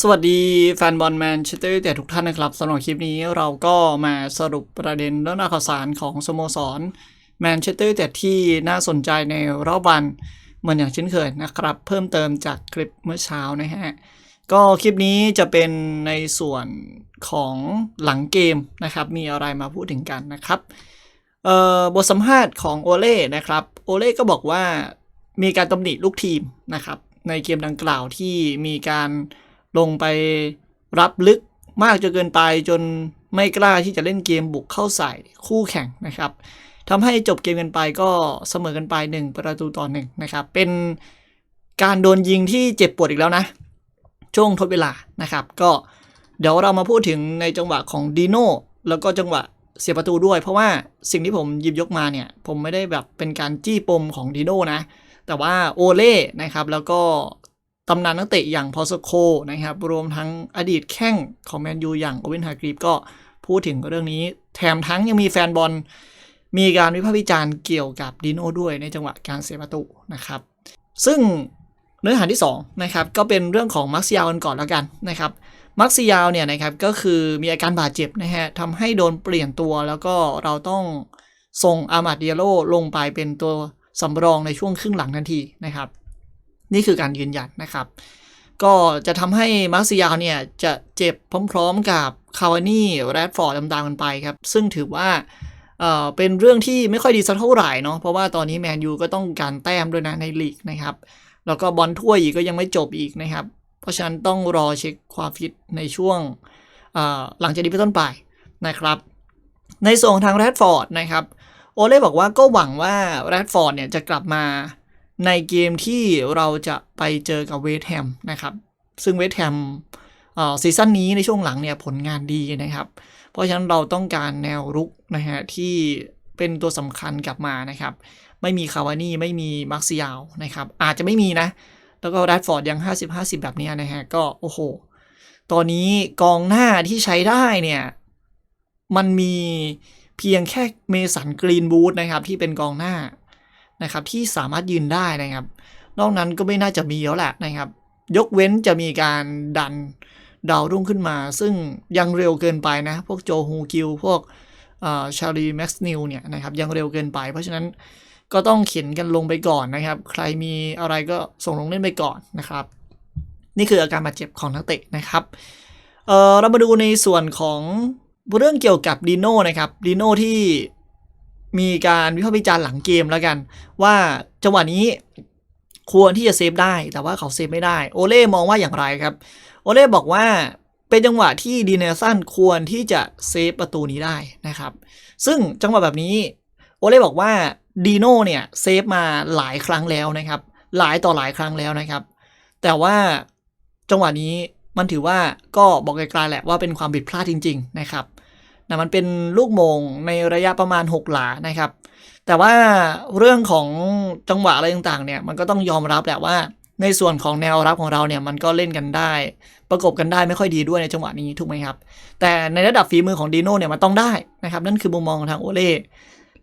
สวัสดีแฟนบอลแมนเชสเตอร์แต่ทุกท่านนะครับสำหรับคลิปนี้เราก็มาสรุปประเด็นเรื่องข่าวสารของสโมสรแมนเชสเตอร์แต่ที่น่าสนใจในรอบวันเหมือนอย่างเช่นเคยนะครับ เพิ่มเติมจากคลิปเมื่อเช้านะฮะ ก็คลิปนี้จะเป็นในส่วนของหลังเกมนะครับ มีอะไรมาพูดถึงกันนะครับบทสัมภาษณ์ของโอเล่นะครับโอเล่ก็บอกว่ามีการตำหนิลูกทีมนะครับในเกมดังกล่าวที่มีการ ลงไปรับลึกมากจนเกินไปจนไม่กล้าที่จะเล่นเกมบุกเข้าใส่คู่แข่งนะครับทำให้จบเกมกันไปก็เสมอกันไป 1 ประตูต่อหนึ่งนะครับ เป็นการโดนยิงที่เจ็บปวดอีกแล้วนะ ช่วงทดเวลานะครับ ก็เดี๋ยวเรามาพูดถึงในจังหวะของดีโน่แล้วก็จังหวะเสียประตูด้วย เพราะว่าสิ่งที่ผมหยิบยกมาเนี่ย ผมไม่ได้แบบเป็นการจี้ปมของดีโน่นะ แต่ว่าโอเล่นะครับ แล้วก็ ตำนานนักเตะอย่างพอสโคนะครับ รวมทั้งอดีตแข้งของแมนยูอย่างโอเวนฮากรีฟก็พูดถึงเรื่องนี้ แถมทั้งยังมีแฟนบอล มีการวิพากษ์วิจารณ์เกี่ยวกับดิโน่ด้วยในจังหวะการเสียประตูนะครับ ซึ่งเนื้อหาที่2นะครับก็เป็นเรื่องของมักซิยาวกันก่อนแล้วกันนะครับมักซิยาวเนี่ยนะครับก็คือมีอาการบาดเจ็บนะฮะทำให้โดนเปลี่ยนตัวแล้วก็เราต้องส่งอามาดเดียโลลงไปเป็นตัวสำรองในช่วงครึ่งหลังทันทีนะครับ นี่คือการยืนยันนะครับ ก็จะทำให้มาร์ซิยาลเนี่ย จะเจ็บพร้อมๆกับคาวานี่แรดฟอร์ดตามๆกันไปครับ ซึ่งถือว่าเอ่อเป็นเรื่องที่ไม่ค่อยดีสักเท่าไหร่เนาะเพราะว่าตอนนี้แมนยูก็ต้องการแต้มด้วยนะในลีกนะครับ แล้วก็บอลถ้วยอีกก็ยังไม่จบอีกนะครับ เพราะฉะนั้นต้องรอเช็คความฟิตในช่วงหลังจากนี้เป็นต้นไปนะครับ ในส่วนของทางแรดฟอร์ดนะครับ โอเล่บอกว่าก็หวังว่าแรดฟอร์ดเนี่ยจะกลับมา ในเกมที่เราจะไปเจอกับเวสแฮมนะครับ ซึ่งเวสแฮมเอ่อซีซั่นนี้ในช่วงหลังเนี่ยผลงานดีนะครับ เพราะฉะนั้นเราต้องการแนวรุกนะฮะที่เป็นตัวสำคัญกลับมานะครับ ไม่มีคาวานี่ไม่มีมาร์คซิยาลนะครับ อาจจะไม่มีนะ แล้วก็แรดฟอร์ดยัง 50-50 แบบนี้นะฮะ ก็โอ้โห ตอนนี้กองหน้าที่ใช้ได้เนี่ย มันมีเพียงแค่เมสันกรีนบูธนะครับ ที่เป็นกองหน้า นะครับที่สามารถยืนได้นะครับ นอกนั้นก็ไม่น่าจะมีแล้วแหละนะครับ ยกเว้นจะมีการดันดาวรุ่งขึ้นมา ซึ่งยังเร็วเกินไปนะ พวกโจฮูกิลพวกชาลีแม็กซ์นิวเนี่ยนะครับยังเร็วเกินไป เพราะฉะนั้นก็ต้องเข็นกันลงไปก่อนนะครับ ใครมีอะไรก็ส่งลงเล่นไปก่อนนะครับ นี่คืออาการบาดเจ็บของนักเตะนะครับเเรามาดูในส่วนของเรื่องเกี่ยวกับดีโน่นะครับดีโน่ที่ มีการวิพากษ์วิจารณ์หลังเกมแล้วกัน ว่าจังหวะนี้ควรที่จะเซฟได้ แต่ว่าเขาเซฟไม่ได้ โอเล่มองว่าอย่างไรครับ โอเล่บอกว่าเป็นจังหวะที่ดีเนลสันควรที่จะเซฟประตูนี้ได้นะครับ ซึ่งจังหวะแบบนี้ โอเล่บอกว่าดีโน่เนี่ยเซฟมาหลายครั้งแล้วนะครับ หลายต่อหลายครั้งแล้วนะครับ แต่ว่าจังหวะนี้มันถือว่าก็บอกไกลๆแหละว่าเป็นความผิดพลาดจริง ๆ นะครับ นะมันเป็นลูกโมงในระยะประมาณ 6 หลานะครับ แต่ว่าเรื่องของจังหวะอะไรต่างๆเนี่ยมันก็ต้องยอมรับแหละว่า ในส่วนของแนวรับของเราเนี่ยมันก็เล่นกันได้ ประกบกันได้ไม่ค่อยดีด้วยในจังหวะนี้ถูกไหมครับ แต่ในระดับฝีมือของดีโน่เนี่ยมันต้องได้นะครับนั่นคือมุมมองของทางโอเล่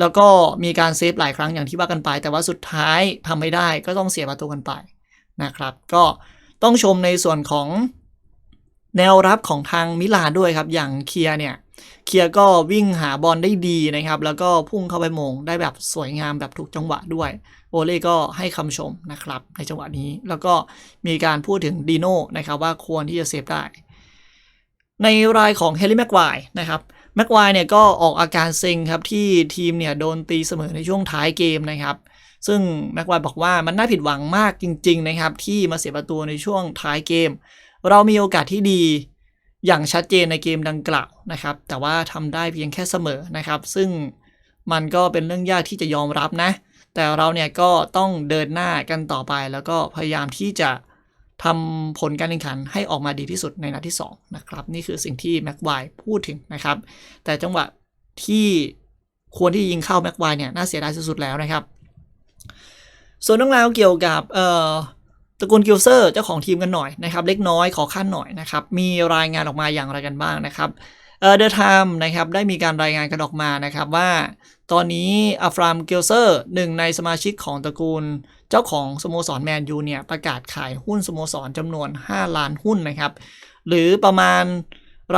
แล้วก็มีการเซฟหลายครั้งอย่างที่ว่ากันไป แต่ว่าสุดท้ายทำไม่ได้ก็ต้องเสียประตูกันไปนะครับ ก็ต้องชมในส่วนของแนวรับของทางมิลานด้วยครับ อย่างเคียเนี่ย เคียก็วิ่งหาบอลได้ดีนะครับ แล้วก็พุ่งเข้าไปมงได้แบบสวยงามแบบถูกจังหวะด้วย โอเล่ก็ให้คำชมนะครับในจังหวะนี้ แล้วก็มีการพูดถึงดีโน่นะครับว่าควรที่จะเซฟได้ ในรายของเฮลิแม็กไวนะครับแม็กไวเนี่ยก็ออกอาการเซ็งครับที่ทีมเนี่ยโดนตีเสมอในช่วงท้ายเกมนะครับซึ่งแม็กไวบอกว่ามันน่าผิดหวังมากจริง ๆ นะครับ ที่มาเสียประตูในช่วงท้ายเกม เรามีโอกาสที่ดี อย่างชัดเจนในเกมดังกล่าวนะครับ แต่ว่าทำได้เพียงแค่เสมอนะครับ ซึ่งมันก็เป็นเรื่องยากที่จะยอมรับนะ แต่เราเนี่ยก็ต้องเดินหน้ากันต่อไป แล้วก็พยายามที่จะทำผลการแข่งขันให้ออกมาดีที่สุดในนัดที่2นะครับ นี่คือสิ่งที่แม็กไวพูดถึงนะครับ แต่จังหวะที่ควรที่ยิงเข้าแม็กไวเนี่ยน่าเสียดายสุดๆแล้วนะครับ ส่วนเรื่องราวเกี่ยวกับเอ่อ ตระกูลกิลเซอร์เจ้าของทีมกันหน่อยนะครับเล็กน้อยขอขั้นหน่อยนะครับมีรายงานออกมาอย่างไรกันบ้างนะครับเดอะไทม์นะครับได้มีการรายงานกันออกมานะครับว่า ตอนนี้อัฟรามเกลเซอร์หนึ่งในสมาชิกของตระกูลเจ้าของสโมสรแมนยูเนี่ยประกาศขายหุ้นสโมสรจำนวน 5 ล้านหุ้นนะครับ หรือประมาณ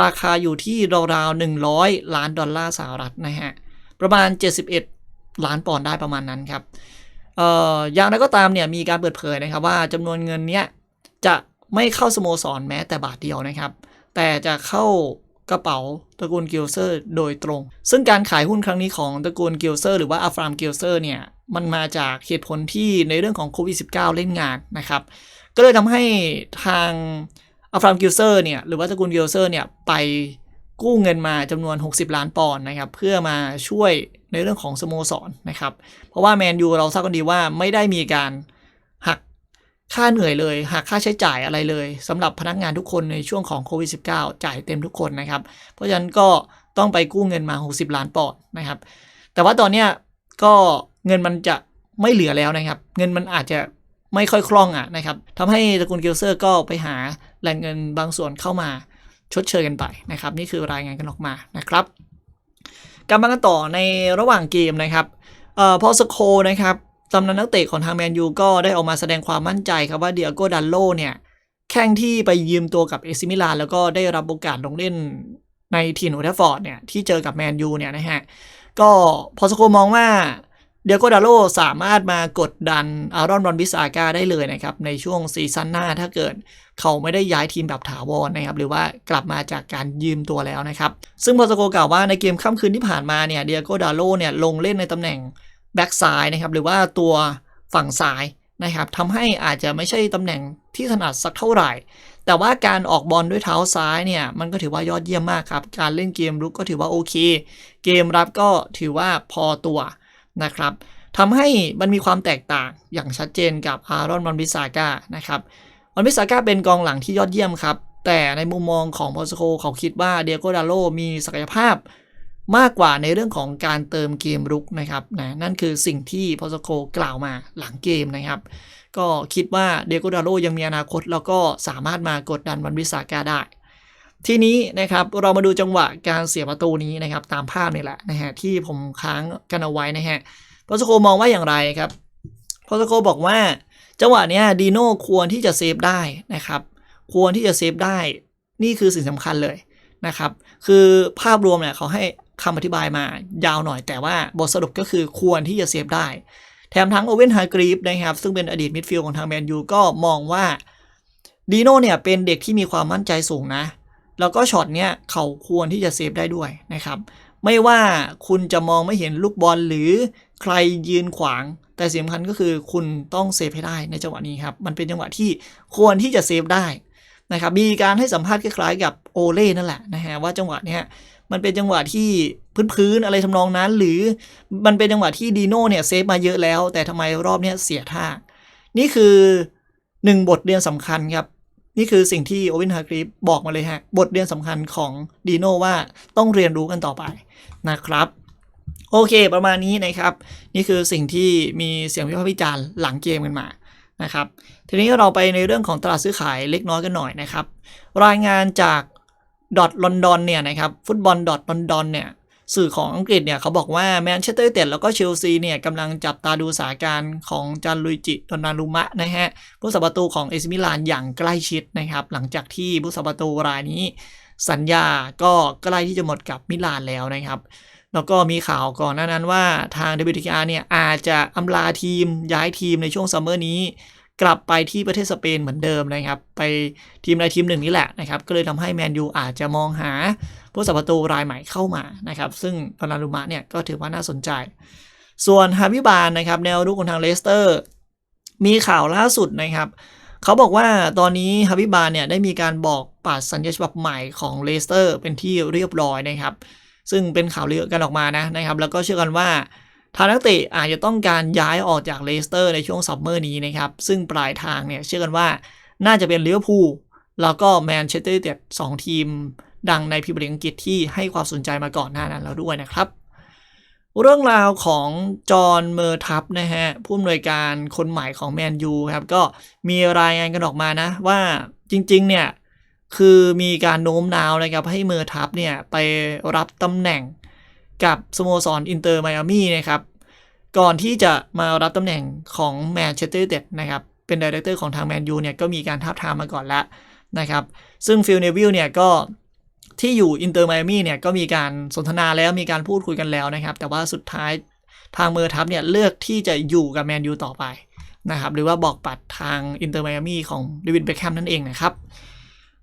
ราคาอยู่ที่ราวๆ100 ล้านดอลลาร์สหรัฐนะฮะประมาณ 71 ล้านปอนด์ได้ประมาณนั้นครับ เอ่ออย่างไรก็ตามเนี่ยมีการเปิดเผยนะครับว่าจำนวนเงินเนี้ยจะไม่เข้าสโมสรแม้แต่บาทเดียวนะครับ แต่จะเข้ากระเป๋าตระกูลกิลเซอร์โดยตรง ซึ่งการขายหุ้นครั้งนี้ของตระกูลกิลเซอร์หรือว่าอัฟรามกิลเซอร์เนี่ยมันมาจากเหตุผลที่ในเรื่องของโควิด -19 เล่นงานนะครับ ก็เลยทำให้ทางอัฟรามกิลเซอร์เนี่ยหรือว่าตระกูลกิลเซอร์เนี่ยไปกู้เงินมาจำนวน 60 ล้านปอนด์นะครับ เพื่อมาช่วย ในเรื่องของสโมสรนะครับ เพราะว่าแมนยูเราทราบกันดีว่าไม่ได้มีการหักค่าเหนื่อยเลยหักค่าใช้จ่ายอะไรเลยสำหรับพนักงานทุกคนในช่วงของโควิด -19 จ่ายเต็มทุกคนนะครับ เพราะฉะนั้นก็ต้องไปกู้เงินมา 60 ล้านปอนด์นะครับ แต่ว่าตอนเนี้ยก็เงินมันจะไม่เหลือแล้วนะครับ เงินมันอาจจะไม่ค่อยคล่องอะนะครับทำให้ตระกูลกิลเซอร์ก็ไปหาแหล่งเงินบางส่วนเข้ามาชดเชยกันไปนะครับ นี่คือรายงานกันออกมานะครับ กลับมากันต่อในระหว่างเกมนะครับเอ่อพอสโคนะครับตำนานนักเตะของทางแมนยูก็ได้ออกมาแสดงความมั่นใจครับว่าเดียโกดันโลเนี่ยแข่งที่ไปยืมตัวกับเอซิมิลานแล้วก็ได้รับโอกาสลงเล่นในทีมโอเทฟอร์ดเนี่ยที่เจอกับแมนยูเนี่ยนะฮะก็พอสโคมองว่า เดียโกดาโลสามารถมากดดันอารอนรอนบิสอาก้าได้เลยนะครับ ในช่วงซีซั่นหน้าถ้าเกิดเขาไม่ได้ย้ายทีมแบบถาวรนะครับ หรือว่ากลับมาจากการยืมตัวแล้วนะครับ ซึ่งพอสโคกล่าวว่าในเกมค่ำคืนที่ผ่านมาเนี่ยเดียโกดาโลเนี่ยลงเล่นในตำแหน่งแบ็กซ้ายนะครับ หรือว่าตัวฝั่งซ้ายนะครับทำให้อาจจะไม่ใช่ตำแหน่งที่ถนัดสักเท่าไหร่ แต่ว่าการออกบอลด้วยเท้าซ้ายเนี่ยมันก็ถือว่ายอดเยี่ยมมากครับ การเล่นเกมรุกก็ถือว่าโอเค เกมรับก็ถือว่าพอตัว นะครับทำให้มันมีความแตกต่างอย่างชัดเจนกับอารอนวันบิสาก้านะครับวันบิสาก้าเป็นกองหลังที่ยอดเยี่ยมครับ แต่ในมุมมองของพอสโคเขาคิดว่าเดียโกดาโลมีศักยภาพมากกว่าในเรื่องของการเติมเกมรุกนะครับนะนั่นคือสิ่งที่พอสโคกล่าวมาหลังเกมนะครับ ก็คิดว่าเดียโกดาโลยังมีอนาคต แล้วก็สามารถมากดดันวันบิสาก้าได้ ทีนี้นะครับเรามาดูจังหวะการเสียประตูนี้นะครับตามภาพนี่แหละนะฮะที่ผมค้างกันเอาไว้นะฮะพอสโคมองว่าอย่างไรครับพอสโคบอกว่าจังหวะเนี้ยดีโน่ควรที่จะเซฟได้นะครับควรที่จะเซฟได้นี่คือสิ่งสำคัญเลยนะครับคือภาพรวมเนี่ยเขาให้คำอธิบายมายาวหน่อย แต่ว่าบทสรุปก็คือควรที่จะเซฟได้ แถมทั้งโอเวนฮาร์กรีฟนะครับซึ่งเป็นอดีตมิดฟิลด์ของทางแมนยูก็มองว่าดีโน่เนี่ยเป็นเด็กที่มีความมั่นใจสูงนะ แล้วก็ช็อตเนี้ยเขาควรที่จะเซฟได้ด้วยนะครับ ไม่ว่าคุณจะมองไม่เห็นลูกบอลหรือใครยืนขวาง แต่สำคัญก็คือคุณต้องเซฟให้ได้ในจังหวะนี้ครับ มันเป็นจังหวะที่ควรที่จะเซฟได้นะครับ มีการให้สัมภาษณ์คล้ายๆกับโอเล่นั่นแหละนะฮะว่าจังหวะเนี้ยมันเป็นจังหวะที่พื้นๆอะไรทำนองนั้น หรือมันเป็นจังหวะที่ดีโน่เนี่ยเซฟมาเยอะแล้ว แต่ทำไมรอบเนี้ยเสียท่า นี่คือหนึ่งบทเรียนสำคัญครับ นี่คือสิ่งที่โอเวนฮาร์กรีฟบอกมาเลยฮะ บทเรียนสำคัญของดีโนว่าต้องเรียนรู้กันต่อไปนะครับ โอเคประมาณนี้นะครับ นี่คือสิ่งที่มีเสียงวิพากษ์วิจารณ์หลังเกมกันมานะครับ ทีนี้เราไปในเรื่องของตลาดซื้อขายเล็กน้อยกันหน่อยนะครับ รายงานจากดอทลอนดอนเนี่ยนะครับฟุตบอลดอทลอนดอนเนี่ย สื่อของอังกฤษเนี่ยเขาบอกว่าแมนเชสเตอร์ยูไนเต็ดแล้วก็เชลซีเนี่ยกำลังจับตาดูสถานการณ์ของจานลุยจิดอนารุมะนะฮะผู้สัประตูของเอซิมิลานอย่างใกล้ชิดนะครับ หลังจากที่ผู้สัประตูรายนี้ สัญญาก็ใกล้ที่จะหมดกับมิลานแล้วนะครับ แล้วก็มีข่าวก่อนหน้านั้นว่าทาง WTR เนี่ยอาจจะอำลาทีมย้ายทีมในช่วงซัมเมอร์นี้กลับไปที่ประเทศสเปนเหมือนเดิมนะครับ ไปทีมใดทีมหนึ่งนี่แหละนะครับ ก็เลยทำให้แมนยูอาจจะมองหา ผู้สัประตูรายใหม่เข้ามานะครับ ซึ่งดอนนารุมะเนี่ยก็ถือว่าน่าสนใจ ส่วนฮาวิบานนะครับแนวรุกของทางเลสเตอร์ มีข่าวล่าสุดนะครับเขาบอกว่าตอนนี้ฮาวิบานเนี่ยได้มีการบอกปัดสัญญาฉบับใหม่ของเลสเตอร์เป็นที่เรียบร้อยนะครับ ซึ่งเป็นข่าวลือกันออกมานะนะครับ แล้วก็เชื่อกันว่าทางนักเตะอาจจะต้องการย้ายออกจากเลสเตอร์ในช่วงซัมเมอร์นี้นะครับ ซึ่งปลายทางเนี่ยเชื่อกันว่าน่าจะเป็นลิเวอร์พูลแล้วก็แมนเชสเตอร์ยูไนเต็ดสองทีม ดังในพรีเมียร์ลีกอังกฤษที่ให้ความสนใจมาก่อนหน้านั้นแล้วด้วยนะครับ เรื่องราวของจอห์นเมอร์ทับนะฮะผู้อำนวยการคนใหม่ของแมนยูครับก็มีรายงานกันออกมานะว่าจริงๆเนี่ยคือมีการโน้มน้าวนะครับให้เมอร์ทับเนี่ยไปรับตำแหน่งกับสโมสรอินเตอร์ไมอามี่นะครับก่อนที่จะมารับตำแหน่งของแมนเชสเตอร์เต็ดนะครับเป็นดีเรคเตอร์ของทางแมนยูเนี่ยก็มีการท้าบทามมาก่อนแล้วนะครับ ซึ่งฟิลเนวิลเนี่ยก็ ที่อยู่อินเตอร์ไมอามี่เนี่ยก็มีการสนทนาแล้วมีการพูดคุยกันแล้วนะครับ แต่ว่าสุดท้ายทางเมอร์ทับเนี่ยเลือกที่จะอยู่กับแมนยูต่อไปนะครับ หรือว่าบอกปัดทางอินเตอร์ไมอามี่ของเดวิดเบคแฮมนั่นเองนะครับ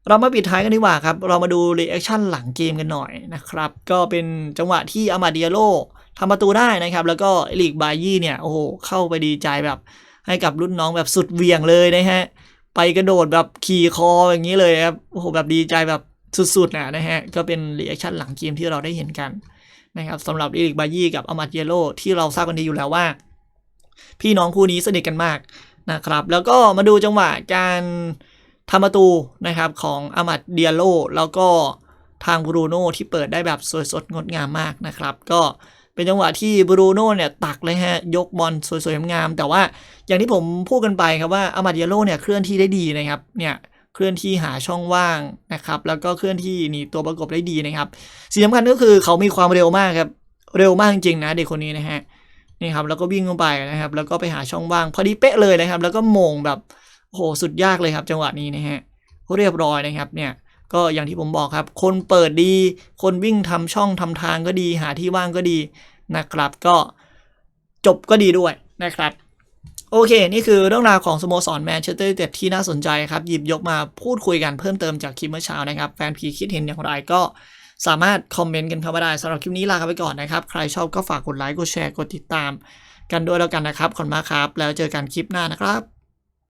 เรามาปิดท้ายกันดีกว่าครับ เรามาดูรีแอคชั่นหลังเกมกันหน่อยนะครับ ก็เป็นจังหวะที่อามาเดียโลทำประตูได้นะครับ แล้วก็เอลิกบายี่เนี่ยโอ้โหเข้าไปดีใจแบบให้กับรุ่นน้องแบบสุดเวียงเลยนะฮะไปกระโดดแบบขี่คออย่างนี้เลยครับโอ้โหแบบดีใจแบบ สุดๆนะนะฮะ ก็เป็นรีแอคชั่นหลังเกมที่เราได้เห็นกันนะครับสำหรับเอลิกบายี่กับอามาเดียโลที่เราทราบกันดีอยู่แล้วว่า พี่น้องคู่นี้สนิทกันมากนะครับ แล้วก็มาดูจังหวะการทำประตูนะครับของอามัดเดียโลแล้วก็ทางบรูโน่ที่เปิดได้แบบสวยสดงดงามมากนะครับ ก็เป็นจังหวะที่บรูโน่เนี่ยตักเลยฮะยกบอลสวยๆงามแต่ว่าอย่างที่ผมพูดกันไปครับว่าอามัดเดียโลเนี่ยเคลื่อนที่ได้ดีนะครับเนี่ย เคลื่อนที่หาช่องว่างนะครับ แล้วก็เคลื่อนที่หนีตัวประกบได้ดีนะครับสิ่งสำคัญก็คือเขามีความเร็วมากครับเร็วมากจริงๆนะเด็กคนนี้นะฮะนี่ครับแล้วก็วิ่งลงไปนะครับ แล้วก็ไปหาช่องว่างพอดีเป๊ะเลยนะครับ แล้วก็มงแบบโอ้โหสุดยากเลยครับ จังหวะนี้นะฮะเรียบร้อยนะครับเนี่ยก็อย่างที่ผมบอกครับ คนเปิดดี คนวิ่งทำช่องทำทางก็ดี หาที่ว่างก็ดีนะครับ ก็จบก็ดีด้วยนะครับ โอเค นี่คือเรื่องราวของสโมสรแมนเชสเตอร์ยูไนเต็ดที่น่าสนใจครับ หยิบยกมาพูดคุยกันเพิ่มเติมจากคลิปเมื่อเช้านะครับ แฟนพีคิดเห็นอย่างไรก็สามารถคอมเมนต์กันเข้ามาได้สำหรับคลิปนี้ลาไปก่อนนะครับ ใครชอบก็ฝากกดไลค์กดแชร์กดติดตาม กันด้วยแล้วกันนะครับขอบคุณมากครับ แล้วเจอกันคลิปหน้านะครับ